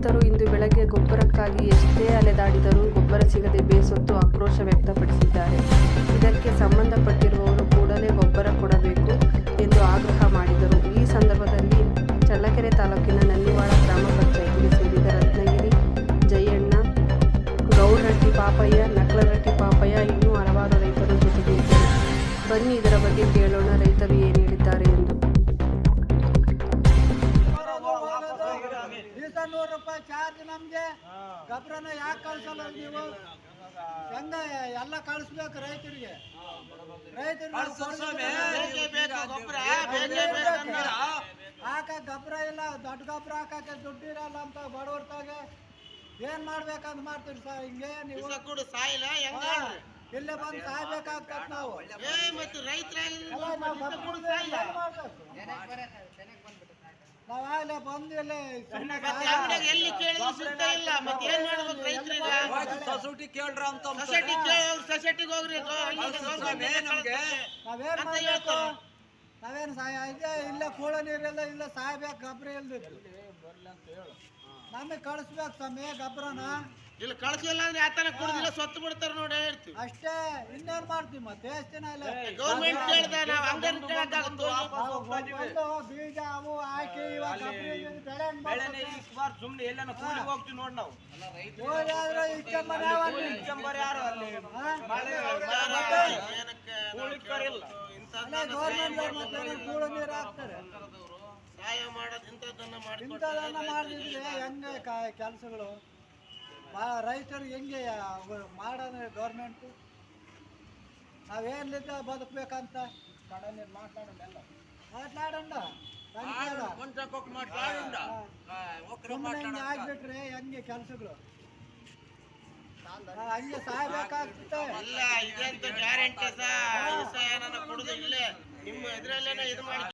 ರೈತರು ಇಂದು ಬೆಳಗ್ಗೆ ಗೊಬ್ಬರಕ್ಕಾಗಿ ಎಷ್ಟೇ ಅಲೆದಾಡಿದರೂ ಗೊಬ್ಬರ ಸಿಗದೆ ಬೇಸತ್ತು ಆಕ್ರೋಶ ವ್ಯಕ್ತಪಡಿಸಿದ್ದಾರೆ. ಇದಕ್ಕೆ ಸಂಬಂಧಪಟ್ಟಿರುವವರು ದಿವಸ ನೂರು ರೂಪಾಯಿ ಚಾರ್ಜ್ ನಮ್ಗೆ. ಗೊಬ್ಬರನ ಯಾಕೆ ಕಳ್ಸಲ್ಲ ನೀವು? ಹೆಂಗ ಎಲ್ಲ ಕಳಿಸ್ಬೇಕು ರೈತರಿಗೆ? ರೈತರಿಗೆ ಹಾಕ ಗೊಬ್ಬರ ಇಲ್ಲ. ದೊಡ್ಡ ಗೊಬ್ಬರ ಹಾಕಕ್ಕೆ ದುಡ್ಡಿರಲ್ಲ ಅಂತ ಬಡವ್ರತಾಗೆ. ಏನ್ ಮಾಡ್ಬೇಕಂತ ಮಾಡ್ತೀರಿ ಸರ್? ಹಿಂಗೆ ನೀವು? ಇಲ್ಲೇ ಬಂದು ಸಾಯ್ಬೇಕಾಗ್ತದೆ ನಾವು. ಏ ಮತ್ತೆ ರೈತರಾಗಿ ಎಲ್ಲ ನಾವು ಗೊಬ್ಬರದ್ದು ಏನ್ ಮಾಡ್ಬೇಕು? ನಾವ್ ಆಗ್ಲೇ ಬಂದು ಅಂಗಡಿಯಾಗ ಎಲ್ಲಿ ಕೇಳಿದ್ರು ಸಿಗ್ತಾ ಇಲ್ಲ ಮತ್ತೆ ಏನ್ ಮಾಡ್ಬೇಕು ರೈತರಿಗೆ ಸೊಸೈಟಿ ಕೇಳ್ರ ಅಂತ ಸೊಸೈಟಿ ಸೊಸೈಟಿಗೆ ಹೋಗ್ರಿ ನಾವೇನ್ ಮಾಡ್ಬೇಕು ಹೇಳ್ತಾರೆ. ನಾವೇನ್ ಸಾಯ ಇದೆ ಇಲ್ಲ ಕೂಳ ನೀರಿಲ್ಲ ಇಲ್ಲ ಸಾಯ್ಬೇಕು ಗೊಬ್ಬರ ಇಲ್ದಿತ್ತು ನಮಗೆ ಕಳಿಸ್ಬೇಕು ಸಮಯ ಗೊಬ್ಬರನ ಇಲ್ಲ ಕಳ್ಸಿಲ್ಲ ಅಂದ್ರೆ ಆತನ ಕುಡಿದಿಲ್ಲ ಸೊತ್ತು ಬಿಡ್ತಾರ ನೋಡಿ ಹೇಳ್ತೀವಿ ಅಷ್ಟೇ ಇನ್ನೇನ್ ಮಾಡ್ತೀವಿ ಮತ್ತೆ ಎಷ್ಟು ದಿನ ಇಲ್ಲ ಗೌರ್ಮೆಂಟ್ ಕೇಳ್ದ ನಾವು ಕೇಳಕ್ಕಾಗುತ್ತೋ ಬೀಜ ಎಲ್ಲಾನ ಕೂಲಿಗೆ ಹೋಗ್ತೀವಿ ನೋಡ್ ನಾವು. ಯಾರು ಅಲ್ಲಿ? ಮಾತಾಡೋದೆಲ್ಲ ಸಹಾಯ ಮಾಡೋದು ಇಂಥದ್ದನ್ನ ಇಂಥದನ್ನ ಮಾಡಿಕೊಡ್ತಾರೆ ಮಾಡಿದ್ರೆ ಹೆಂಗೆ ಕೆಲಸಗಳು? ರೈತರು ಹೆಂಗೆ ಮಾಡೋದು ಗೌರ್ಮೆಂಟು ನಾವೇನ್ಲಿದ್ದ ಬದುಕ್ಬೇಕಂತ? ಸುಮ್ಮನೆ ಹಿಂಗೆ ಆಗ್ಬಿಟ್ರೆ ಹೆಂಗೆ ಕೆಲಸಗಳು? ಹಂಗೆ ಸಾಯ್ಬೇಕಾಗ್ತದೆ. ಇಲ್ಲ ಇದೆ ಅಂತ ಗ್ಯಾರಂಟಿ ಕೊಡುದು ಇಲ್ಲೇ? ನಿಮ್ಮ ಇದ್ರಲ್ಲೇನೆ ಇದು ಮಾಡಿ